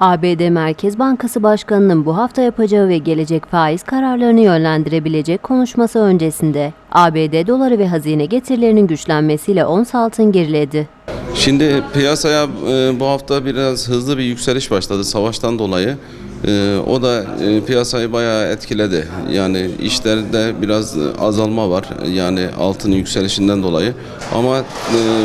ABD Merkez Bankası Başkanı'nın bu hafta yapacağı ve gelecek faiz kararlarını yönlendirebilecek konuşması öncesinde ABD doları ve hazine getirilerinin güçlenmesiyle ons altın geriledi. Şimdi piyasaya e, bu hafta biraz hızlı bir yükseliş başladı savaştan dolayı. E, o da e, piyasayı bayağı etkiledi. Yani işlerde biraz azalma var. Yani altın yükselişinden dolayı. Ama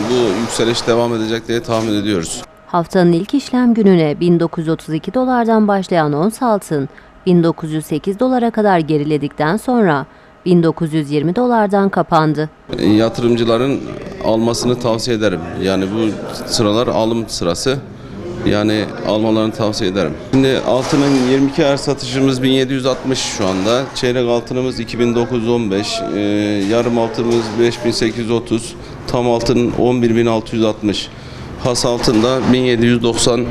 bu yükseliş devam edecek diye tahmin ediyoruz. Haftanın ilk işlem gününe 1932 dolardan başlayan ons altın 1908 dolara kadar geriledikten sonra 1920 dolardan kapandı. E, Yatırımcıların almasını tavsiye ederim. Yani bu sıralar alım sırası. Yani almalarını tavsiye ederim. Şimdi altının 22 ayar satışımız 1760 şu anda. Çeyrek altınımız 2915. Ee, yarım altınımız 5830. Tam altın 11660. Has altın da 1790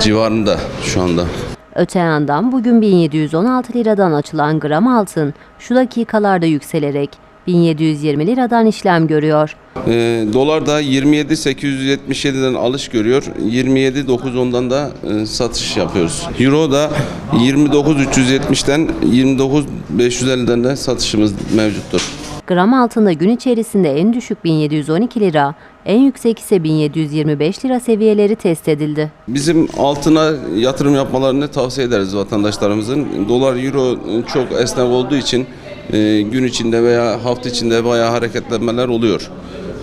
civarında şu anda. Öte yandan bugün 1716 liradan açılan gram altın şu dakikalarda yükselerek 1720 liradan işlem görüyor. Ee, dolar da 27.877'den alış görüyor. 27.910'dan da e, satış yapıyoruz. Euro da 29.370'den 29.550'den de satışımız mevcuttur. Gram altında gün içerisinde en düşük 1712 lira, en yüksek ise 1725 lira seviyeleri test edildi. Bizim altına yatırım yapmalarını tavsiye ederiz vatandaşlarımızın. Dolar, euro çok esnek olduğu için e, gün içinde veya hafta içinde bayağı hareketlenmeler oluyor.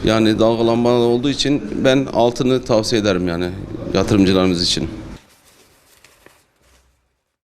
Yani dalgalanmalar olduğu için ben altını tavsiye ederim yani yatırımcılarımız için.